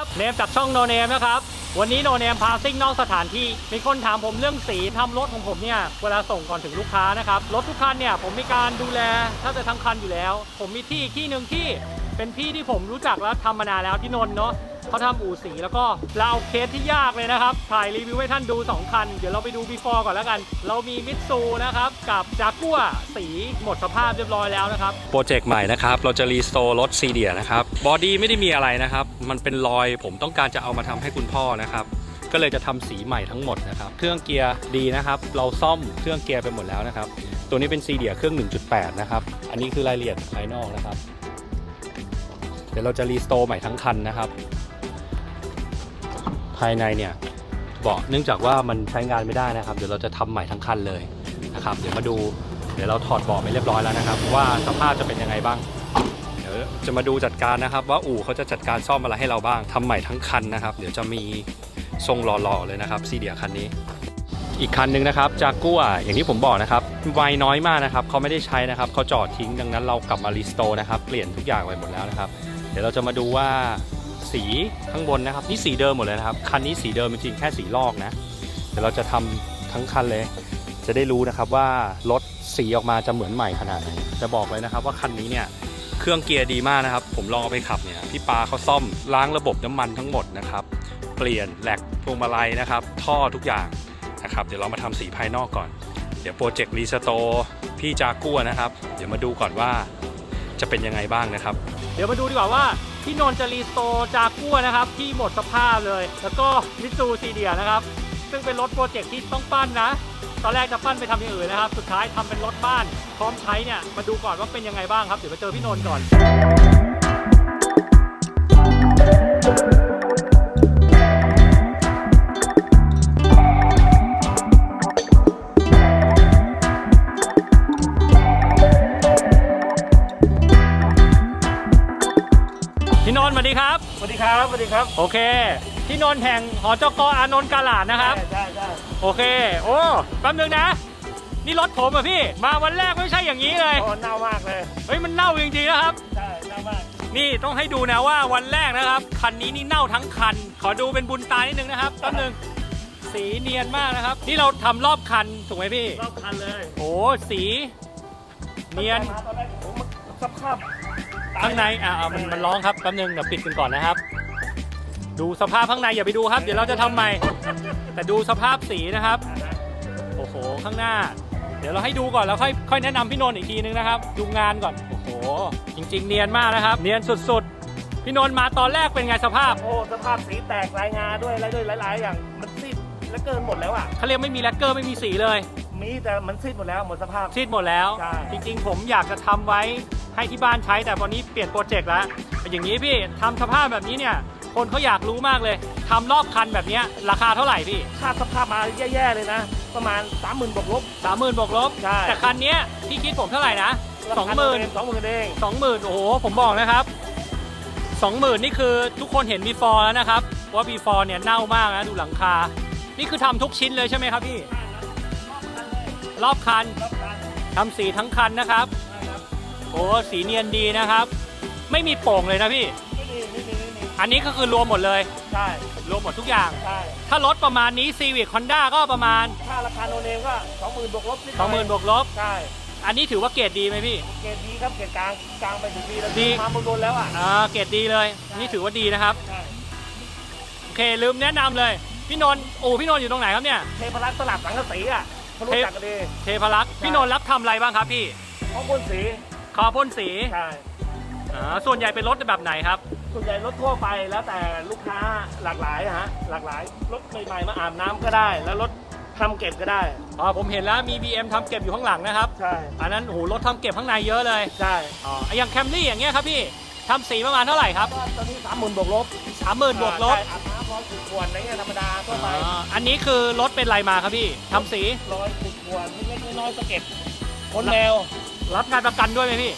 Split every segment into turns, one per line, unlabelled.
ับเนมจากช่องโนเนมนะครับ วันนี้โนเนมพาซิ่งนอกสถานที่ มีคนถามผมเรื่องสีทำรถของผมเนี่ย เวลาส่งก่อนถึงลูกค้านะครับ รถทุกคันเนี่ยผมมีการดูแลถ้าจะทั้งคันอยู่แล้ว ผมมีที่ที่หนึ่งที่เป็นพี่ที่ผมรู้จักแล้วทำมานานแล้วที่นนท์เนาะ เขาทำอู่สีแล้วก็เราเอาเคสที่ยากเลยนะครับ ถ่ายรีวิวให้ท่านดู 2 คัน เดี๋ยวเราไปดู before ก่อนแล้วกัน เรามีมิตซูนะครับ กับจากัวสีหมดสภาพเรียบร้อยแล้วนะครับ โปรเจกต์ใหม่นะครับ เราจะรีสโตร์รถซีเดียนะครับ บอดี้ไม่ได้มีอะไรนะครับ มันเป็นรอยผมต้องการจะเอามาทำให้คุณพ่อนะครับก็เลยจะทำสีใหม่ทั้งหมดนะครับ เครื่องเกียร์ดีนะครับ เราซ่อมเครื่องเกียร์ไปหมดแล้วนะครับ ตัวนี้เป็นซีเดียเครื่อง 1.8 นะครับ อันนี้คือรายละเอียดภายนอกนะครับ เดี๋ยวเราจะรีสโตร์ใหม่ทั้งคันนะครับ ภายในเนี่ยเบาะเนื่องจากว่ามันใช้งานไม่ได้นะครับ เดี๋ยวเราจะทำใหม่ทั้งคันเลยนะครับ เดี๋ยวมาดูเดี๋ยวเราถอดเบาะไปเรียบร้อยแล้วนะครับ ว่าสภาพจะเป็นยังไงบ้าง เดี๋ยวจะมาดูจัดการนะครับ ว่าอู่เขาจะจัดการซ่อมอะไรให้เราบ้างทำใหม่ทั้งคันนะครับ เดี๋ยวจะมีทรงหล่อๆเลยนะครับซีเดียคันนี้ อีกคันหนึ่งนะครับจากกัวอย่างที่ผมบอกนะครับไวน้อยมากนะครับเขาไม่ได้ใช้นะครับเขาจอดทิ้งดังนั้นเรากลับมารีสโตร์นะครับเปลี่ยนทุกอย่างไปหมดแล้วนะครับ เดี๋ยวเราจะมาดูว่า สีข้างบนนะครับ นี่สีเดิมหมดเลยนะครับ คันนี้สีเดิมจริงแค่สีลอกนะ เดี๋ยวเราจะทำทั้งคันเลย จะได้รู้นะครับว่ารถสีออกมาจะเหมือนใหม่ขนาดไหนจะบอกเลยนะครับว่าคันนี้เนี่ยเครื่องเกียร์ดีมากนะครับ ผมลองเอาไปขับเนี่ยพี่ปาเขาซ่อมล้างระบบน้ำมันทั้งหมดนะครับ เปลี่ยนแหลกพวงมาลัยนะครับ ท่อทุกอย่างนะครับ เดี๋ยวเรามาทำสีภายนอกก่อน เดี๋ยวโปรเจกต์รีสโตพี่จากัวนะครับ เดี๋ยวมาดูก่อนว่าจะเป็นยังไงบ้างนะครับ เดี๋ยวมาดูดีกว่าว่า พี่นนท์จะรีสโตจากัวนะครับ ที่หมดสภาพเลย แล้วก็มิตซูซีเดียนะครับ ซึ่งเป็นรถโปรเจกต์ที่ต้องปั้นนะ ตอนแรกจะปั้นไปทำอย่างอื่นนะครับ สุดท้ายทำเป็นรถบ้าน พร้อมใช้เนี่ย มาดูก่อนว่าเป็นยังไงบ้างครับ เดี๋ยวมาเจอพี่นนท์ก่อน นนท์สวัสดีครับ
สวัสดีครับสวัสดีครับ
โอเคพี่นนท์แห่งหอจกอานนท์กาลาดนะครับ
ใช่ใช่
โอเค โอ้แป๊บนึงนะ นี่รถผมอะพี่ มาวันแรกไม่ใช่อย่างนี้เลย
โอ้เน่ามากเลย
เฮ้ยมันเน่าจริงๆนะครับ
ใช่เน่ามาก
นี่ต้องให้ดูนะว่าวันแรกนะครับ คันนี้นี่เน่าทั้งคัน ขอดูเป็นบุญตานิดนึงนะครับแป๊บนึงสีเนียนมากนะครับ นี่เราทำรอบคันถูกไหมพี่
รอบคันเลย
โอ้สี เนียน
มาตอนแรกผมสภาพ
ข้างในอ่ามันมันร้องครับแป๊บนึงเดี๋ยวปิดกันก่อนนะครับ ดูสภาพข้างในอย่าไปดูครับ เดี๋ยวเราจะทำใหม่ แต่ดูสภาพสีนะครับ โอ้โห ข้างหน้า เดี๋ยวเราให้ดูก่อนแล้วค่อยค่อยแนะนำพี่นนท์อีกทีนึงนะครับ ดูงานก่อน โอ้โห จริง ๆ เนียนมากนะครับ เนียนสุดๆ พี่นนท์มาตอนแรกเป็นไงสภาพ
โอ้สภาพสีแตกรายงานด้วยอะไรด้วยหลาย ๆ อย่างมันซีดแล้วเกินหมดแล้วอะ
เขาเรียกไม่มีแลกเกอร์ไม่มีสีเลย
มีแต่มันซีดหมดแล้วหมดสภาพ
ซีดหมดแล้ว
ใช่
จริงๆ ผมอยากจะทำไว้ ให้ที่บ้านใช้แต่ตอนนี้เปลี่ยนโปรเจกต์แล้วอย่างนี้พี่ทำสภาพแบบนี้เนี่ย คนเขาอยากรู้มากเลยทำรอบคันแบบเนี้ยราคาเท่าไหร่พี่
ค่าสภาพมาแย่ๆเลยนะ ประมาณ 30,000บวกลบ
สามหมื่นบวกลบ
ใช่
แต่คันเนี้ยพี่คิดผมเท่าไหร่นะสองหมื่น
สองหมื่นเอง
สองหมื่นโอ้โหผมบอกนะครับสองหมื่นนี่คือทุกคนเห็น before แล้วนะครับว่า before เนี่ยเน่ามากนะดูหลังคา นี่คือทำทุกชิ้นเลยใช่ไหมครับพี่รอบคัน
รอบคัน
ทำสีทั้งคันนะครับ
นะครับ
โอ้สีเนียนดีนะครับ ไม่มีโป่งเลยนะพี่
ไม่มีไม่มีไม่มี
อันนี้ก็คือรวมหมดเลย
ใช่
รวมหมดทุกอย่าง
ใช่
ถ้ารถประมาณนี้ Civic Honda ก็ประมาณ
ค่าราคาโนเนมก็20,000บวกลบนิดหน่อย
20,000บวกลบ
ใช่
อันนี้ถือว่าเกรดดีไหมพี่
เกรดดีครับเกรดกลางกลางไปถึงดีแล้ว
ดี
มาบนบนแล้วอะ
อ่าเกรดดีเลย นี่ถือว่าดีนะครับ
ใช่
โอเคลืมแนะนำเลย พี่นนท์โอ้พี่นนท์อยู่ตรงไหนครับเนี่ย
เทพรักษ์ตลาดสังกะสีอะเขารู้จักกันดี
เทพรักษ์พี่นนท์รับทำอะไรบ้างครับพี่
เขาพ่นสี
ค อพ่นสี
ใช่
อ่าส่วนใหญ่เป็นรถแบบไหนครับ
ส่วนใหญ่รถทั่วไปแล้วแต่ลูกค้าหลากหลายอะฮะหลากหลายรถใหม่ๆมาอาบน้ำก็ได้ แล้วรถทำเก็บก็ได้
อ๋อผมเห็นแล้วมี BM ทำเก็บอยู่ข้างหลังนะครับ
ใช่
อันนั้นโอ้โหรถทำเก็บข้างในเยอะเลย
ใช่
อ๋ออย่างแคมรี่อย่างเงี้ยครับพี่ทำสีประมาณเท่าไหร่ครับ
ก็ตอนนี้สามหมื่นบวกลบ
สามหมื่นบวกลบ
ใช่อาบน้ำร้อยสิบขวดอะไรเงี้ยธรรมดาทั่วไป
อ่าอันนี้คือรถเป็นไรมาครับพี่ทำสี
ร้อยสิบขวดเล็กๆน้อยๆก็เก็บคนแนว
รับงานประกันด้วยไหมพี่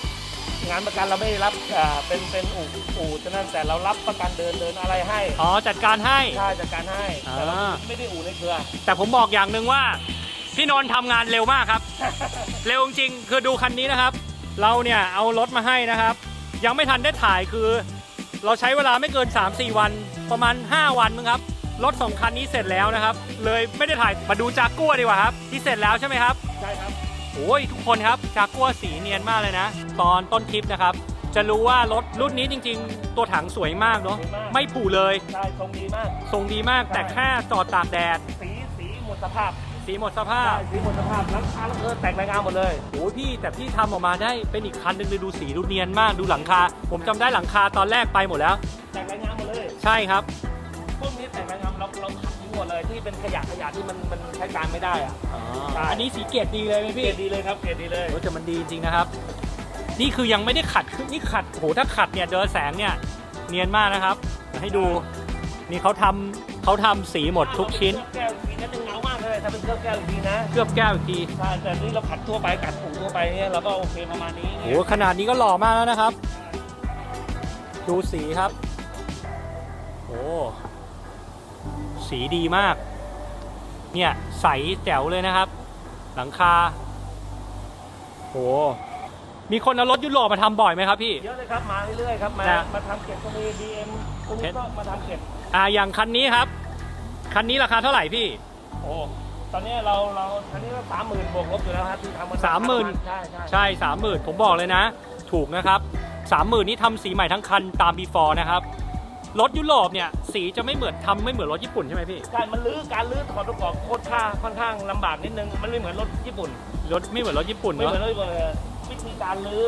งานประกันเราไม่ได้รับอ่าเป็นเป็นอู่อู่ฉะนั้นแต่เรารับประกันเดินเดินอะไรให้
อ๋อจัดการให้
ใช่จัดการให้แต่เรา
อ่า
ไม่ได้อู่ในเครือ
แต่ผมบอกอย่างหนึ่งว่า พี่นนท์ทำงานเร็วมากครับ เร็วจริงๆคือดูคันนี้นะครับ เราเนี่ยเอารถมาให้นะครับ ยังไม่ทันได้ถ่ายคือ เราใช้เวลาไม่เกิน 3-4 วันประมาณ 5 วันมั้งครับรถสองคันนี้เสร็จแล้วนะครับ เลยไม่ได้ถ่ายมาดูจากกัวดีกว่าครับ ที่เสร็จแล้วใช่ไหมครับ
ใช่ครับ
โอ้ยทุกคนครับจากกัวสีเนียนมากเลยนะ ตอนต้นคลิปนะครับ จะรู้ว่ารถรุ่นนี้จริง ๆ ตัวถังสวยมากเนาะ
สวยมาก
ไม่ผุเลย
ใช่ทรงดีมาก
ทรงดีมากแต่แค่จอดตากแดด
สีสีหมดสภาพ
สีหมดสภา
ใช่
พ
สีหมดสภาพหลังคาแล้วเออแตกรายงานหมดเลย
โอ้ยพี่แต่พี่ทำออกมาได้เป็นอีกคันหนึ่งเลยดูสีดูเนียนมากดูหลังคา ผมจำได้หลังคาตอนแรกไปหมดแล้ว
แตกรายงานหมดเลย
ใช่ครับ
พวกนี้แตกรายงานเราเราขัดทิ้ง หมดเลยที่เป็นขยะขยะที่มันมันใช้การไม่ได้อะใช่
อันนี้สีเกรดดีเลยไหม
เกร
พี่
ดดีเลยครับเกรดดีเลย
โอ้แต่มันดีจริงนะครับ นี่คือยังไม่ได้ขัดคือนี่ขัดโหถ้าขัดเนี่ยเจอแสงเนี่ยเนียนมากนะครับเดี๋ยวให้ดูนี่เขาทำเขาทำสีหมดทุกชิ้น
แก้วอีกทีนั่นเงามากเลยถ้าเป็นเครื่องแก้วอีกทีนะ
เคลือบแก้วอีกที
ใช่แต่นี่เราขัดทั่วไปกัดปูทั่วไปเนี่ยเราก็โอเคประมาณนี้
โห
เนี่ย
ขนาดนี้ก็หล่อมากแล้วนะครับ ดูสีครับโอ้ สีดีมาก เนี่ย ใสแจ๋วเลยนะครับ หลังคาโหมีคนเอารถยุโรปมาทำบ่อยไหมครับพี่
เยอะเลยครับ มาเรื่อยๆครับ มา
นะ
มาทำเก็บก็มีดีเอ็มตรงนี้ก็มาทำเก็บ
อ่าอย่างคันนี้ครับ คันนี้ราคาเท่าไหร่พี่
โอ้ ตอนนี้เราเราอันนี้ก็สามหมื่นบวกลบอยู่แล้วครับที่ทำมา
สามหมื่น
ใช่ใช่
ใช่สามหมื่นผมบอกเลยนะ ถูกนะครับสามหมื่นนี่ทำสีใหม่ทั้งคันตาม before นะครับ รถยุโรปเนี่ยสีจะไม่เหมือนทำไม่เหมือนรถญี่ปุ่นใช่ไหมพี่
ใช่มันลื้อการลื้อถอดประกอบโคตรค่าค่อนข้างลำบากนิดนึง มันไม่เหมือนรถญี่ปุ่น
รถไม่เหมือนรถญี่ปุ่น
ไม่
เนาะ
เหมือนรถญี่ปุ่นเลยวิธีการลื้อ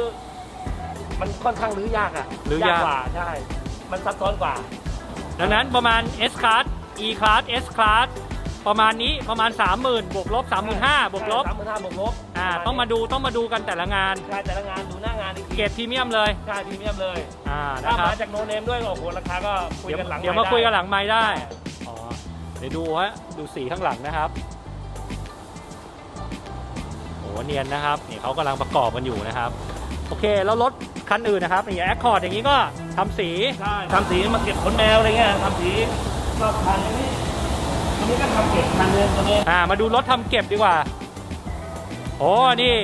มันค่อนข้างลื้อยากอะ
ลื้อยาก
กว่าใช่ มันซับซ้อนกว่า
ดังนั้นประมาณ S class E class S class ประมาณนี้ประมาณ 30,000บวกลบ35,000บวกลบ
สามหมื่นห้าบวกลบ
อ่า ต้องมาดูต้องมาดูกันแต่ละงาน
ใช่แต่ละงานดูหน้างานอีกที
เกรดพรีเมียมเลย
ใช่พรีเมียมเลย
อ่า นะ
ถ้า
ครั
มา
บ
จากโนเนมด้วยก็โอ้โหราคาก็คุย
เดี๋ยว
กันหลัง
เดี๋ยว
ไมา
คุยกันหลังไม้ได้
ใช่
อ๋อ เดี๋ยวดูฮะ ดูสีข้างหลังนะครับโอ้เนียนนะครับ นี่เขากำลังประกอบกันอยู่นะครับ โอเค แล้วรถคันอื่นนะครับ อย่างแอคคอร์ดอย่างนี้ก็ทำสี
ใช่ทำสีมาเก็บขนแมวอะไรเงี้ยทำสีก็คันนี้ อันนี้ก็ทำเก็บคันเดิมตัวนี้
อ่ามาดูรถทำเก็บดีกว่าโอ้นี่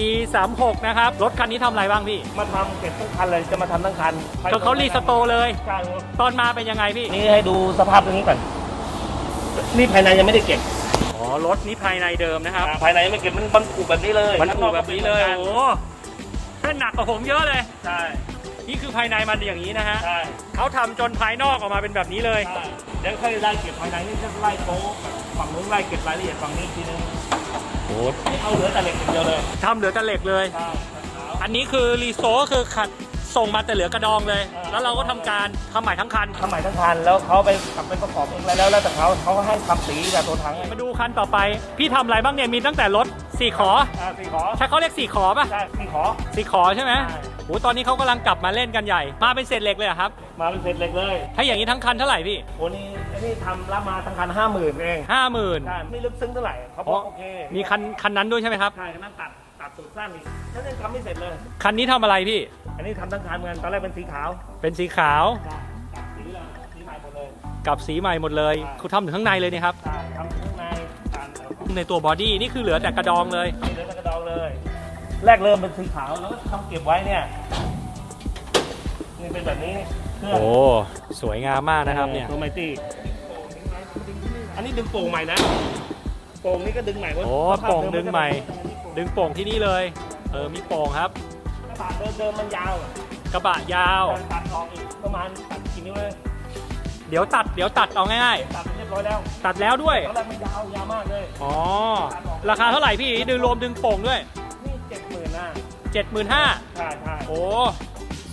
e 3 6 นะครับ รถคันนี้ทำอะไรบ้างพี่
มาทำเก็บทั้งคันเลยจะมาทำทั้งคัน
ก็เขารีสโตร์เลย
ใช่
ตอนมาเป็นยังไงพี่
นี่ให้ดูสภาพตรงนี้ก่อนนี่ภายในยังไม่ได้เก็บ
อ๋อ รถนี้ภายในเดิมนะครับ
อ่าภายในยังไม่เก็บมันมันผูกแบบนี้เลย
มันถูกแบบนี้เลย
ข้าง
โอ้
นอก
โหเส้นหนักกว่าผมเยอะเลย
ใช่
นี่คือภายในมันอย่างนี้นะฮะ
ใช่
เขาทำจนภายนอกออกมาเป็นแบบนี้เลย
ใช่ เดี๋ยวค่อยไล่เก็บภายในนี่จะไล่โต๊ะฝั่งนู้นไล่เก็บรายละเอียดฝั่งนี้อีกทีนึง
โอ้
นี่เอาเหลือแต่เหล็กอย่างเดียวเลย
ทำเหลือแต่เหล็กเลย
ใช่ขาว
อันนี้คือรีโซก็คือขัดส่งมาแต่เหลือกระดองเลย
อ่า
แล้วเราก็ทำการทำใหม่ทั้งคัน
ทำใหม่ทั้งคันแล้วเขาไปกลับไปประกอบเองแล้วแล้วแต่เขาเขาก็ให้ทำสีกับตัวถัง
มาดูคันต่อไป พี่ทำอะไรบ้างเนี่ยมีตั้งแต่รถสี่ขอ
อ่าสีขอ
ใช่เขาเรียกสี่ขอป่ะ
ใช่สีขอ
สี่ขอใช่ไหม
ใช่
โอ้ตอนนี้เขากำลังกลับมาเล่นกันใหญ่ มาเป็นเศษเหล็กเลยเหรอครับ
มาเป็นเศษเหล็กเลย
ถ้าอย่างนี้ทั้งคันเท่าไหร่พี่
โอ้นี่อันนี้ทำรับมาทั้งคันห้าหมื่นเอง
ห้าหมื่น
ใช่ไม่ลึกซึ้งเท่าไหร่เขาบอกโอเค
มีคันคันนั้นด้วยใช่ไหมครับ
ใช่คันนั้นตัดตัดสูตรสั้นอีกฉันยังทำไม่เสร็จเลย
คันนี้ทำอะไรพี่
อันนี้ทำทั้งคันเหมือนกันตอนแรกเป็นสีขาว
เป็นสีขาว
ใช่ตัดสีเลยสีใหม่หมดเลย
กับสีใหม่หมดเลย
ใช่
คุณทำถึงข้างในเลยนี่ครับ
ใช่ทำข้างในตัดเอ
ในตัวบอดี้นี่คือเหลือแต่กระดองเลยา
เหลือแต่กระดองเลย แรกเริ่มเป็นสีขาวแล้วก็ทำเก็บไว้เนี่ยนี่เป็นแบบนี้เครื่อง
โอ้สวยงามมากนะครับเนี่ย
ตัวไมตี้อันนี้ดึงโป่งใหม่นะโป่งนี่ก็ดึงใหม่เพราะ
โอ้
สภาพ
โป่ง
เน
ดึงใหม่
นจะ
ดึงโป่งที่นี่เลย เออมีโป่งครับ
กระบะเดิมๆมันยาวอะ
กระบะยาว
ตัดออกอีกประมาณตัดกี่นิ้วเลย
เดี๋ยวตัดเดี๋ยวตัดเอาง่าย
ตัดเรียบร้อยแล้ว
ๆตัดแล้วด้วย
ตอนแรกมันยาวยาวมากเลย
อ๋อ ราคาเท่าไหร่พี่ดึงรวมดึงโป่งด้วย 75,000
ใช่ใช่
โอ้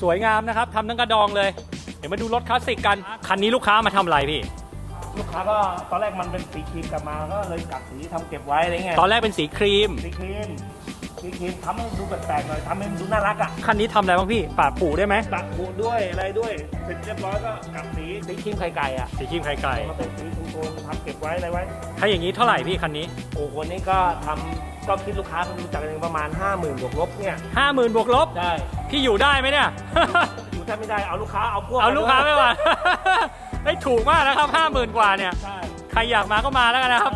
สวยงามนะครับทำทั้งกระดองเลย เดี๋ยวมาดูรถคลาสสิกกัน คันนี้ลูกค้ามาทำอะไรพี่
ลูกค้าก็ตอนแรกมันเป็นสีครีมกลับมาก็เลยกลับสีทำเก็บไว้อะไรเงี้ย
ตอนแรกเป็นสีครีม
สีครีมสีครีมทำให้ดูแปลกๆหน่อยทำให้มันดูน่ารักอะ
คันนี้ทำอะไรบ้างพี่ปาดผูได้ไหม
ตัดขูดด้วยอะไรด้วยเสร็จเรียบร้อยก็กลับสีสีครีมไข่ไก่อะ
สีครีมไข่ไก่
มาเป็นสีโทนๆทำเก็บไว้อะไรไว้
ถ้าอย่างนี้เท่าไหร่พี่คันนี้
โอ้คนนี้ก็ทำ ก็คิดลูกค้าก็รู้จักกันเองประมาณ 5 0,000บวกลบเนี่ย
50,000บวกลบ
ได้
พี่อยู่ได้ไหมเนี่ย
อยู่ถ้าไม่ได้เอาลูกค้าเอาพวก
เอาลูกค้า
ป
ไม่
ด้วย
ว่าได้ถูกมากนะครับห้าหมื่นกว่าเนี่ย
ใช่
ใครอยากมาก็มาแล้วกันนะครับ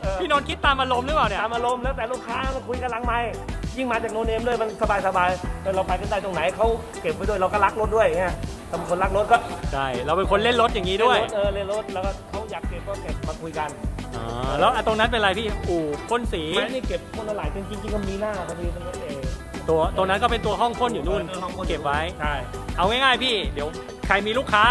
เออ
พี่นนท์คิดตามอารมณ์หรือเปล่าเนี่ย
ตามอารมณ์แล้วแต่ลูกค้ามาคุยกันหลังไม้ยิ่งมาจากโนเนมด้วยมันสบายสบายๆแล้วเราไปกันได้ตรงไหนเขาเก็บไว้ด้วยเราก็รักรถด้วยอย่างเงี้ยถ้าบางคนรักรถก็
ใช่ เราเป็นคนเล่นรถอย่างนี้ด้วย
เล่นรถเออเล่นรถแล้วก็เขาอยากเก็บก็เก็บมาคุยกัน
อ๋อแล้วอะตรงนั้นเป็นอะไรพี่อู่พ่นสี
แม้นี่เก็บคนละหลายจริงจริงๆก็มีหน้าพอดีมันก็เอง
ตัวตัวนั้นก็เป็นตัวห้องพ่นอยู่นู่น
เออห้องพ่น
เก็บไว้
ใช่
เอาง่ายๆพี่ เดี๋ยวใครมีลูกค้า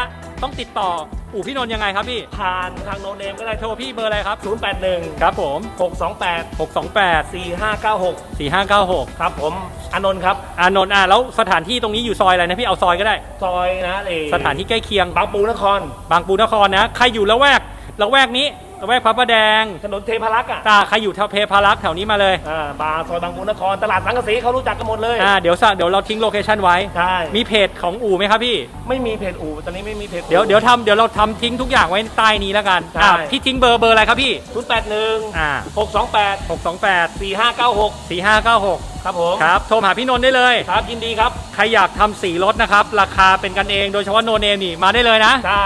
ต้องติดต่ออู่พี่นนท์ยังไงครับพี่
ผ่านทางโนเนมก็ได้
โทรพี่เบอร์อะไรครับ
0 8 1
ครับผม
6 2 8
628
4 5 9 6
4596
ครับผมอานนท์ครับ
อานนท์อะแล้วสถานที่ตรงนี้อยู่ซอยอะไรนะพี่เอาซอยก็ได้
ซอยนะเอ
สถานที่ใกล้เคียง
บางปูนคร
บางปูนครนะ ใครอยู่ละแวกละแวกนี้ ละแวกพระประแดง
ถนนเทพารักษ์อะ
ตาใครอยู่แถวเพพารักษ์แถวนี้มาเลย
อ่าบาร์ซอยบางปูนครตลาดสังกะสีเขารู้จักกันหมดเลย
อ่าเดี๋ยวสะเดี๋ยวเราทิ้งโลเคชันไว้
ใช่
มีเพจของอู่ไหมครับพี่
ไม่มีเพจอู่ตอนนี้ไม่มีเพจ
เดี๋ยวเดี๋ยวทำเดี๋ยวเราทำทิ้งทุกอย่างไว้ใต้นี้แล้วกัน
ใช่
อ่าพี่ทิ้งเบอร์เบอร์อะไรครับพี่
ศูนย์แปดหนึ่ง
อ่า
หกสองแปด
628
สี่ห้าเก้าหก
4596
ครับผม
ครับ โทรหาพี่นนท์ได้เลย
ครับยินดีครับ
ใครอยากทำสีรถนะครับ ราคาเป็นกันเองโดยเฉพาะโนเนมนี่มาได้เลยนะ
ใช่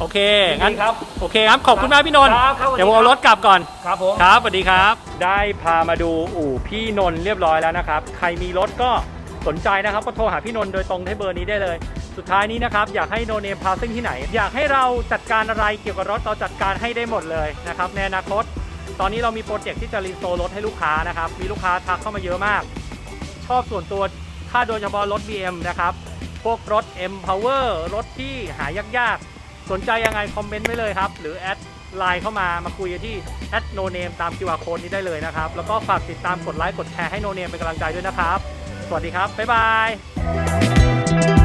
โอเค
ยิน
งั้น
ดีครับ
โอเคครับ ขอบคุณมากพี่นนท์
ครับครับสวัสดี
เดี๋ยวผมเอารถกลับก่อน
ครับผม
ครับสวัสดีครับ ได้พามาดูอู่พี่นนท์เรียบร้อยแล้วนะครับ ใครมีรถก็สนใจนะครับก็โทรหาพี่นนท์โดยตรงที่เบอร์นี้ได้เลย สุดท้ายนี้นะครับ อยากให้โนเนมพาซิ่งที่ไหน อยากให้เราจัดการอะไรเกี่ยวกับรถเราจัดการให้ได้หมดเลยนะครับในอนาคต ตอนนี้เรามีโปรเจกต์ที่จะรีสโตร์รถให้ลูกค้านะครับ มีลูกค้าทักเข้ามาเยอะมาก ชอบส่วนตัวถ้าโดยเฉพาะรถ BM นะครับ พวกรถ M Power รถที่หายากๆ สนใจยังไงคอมเมนต์ไว้เลยครับ หรือแอดไลน์เข้ามามาคุยกันที่แอดโนเนมตาม QR code นี้ได้เลยนะครับ แล้วก็ฝากติดตามกดไลค์กดแชร์ให้โนเนมเป็นกำลังใจด้วยนะครับ สวัสดีครับ บ๊ายบาย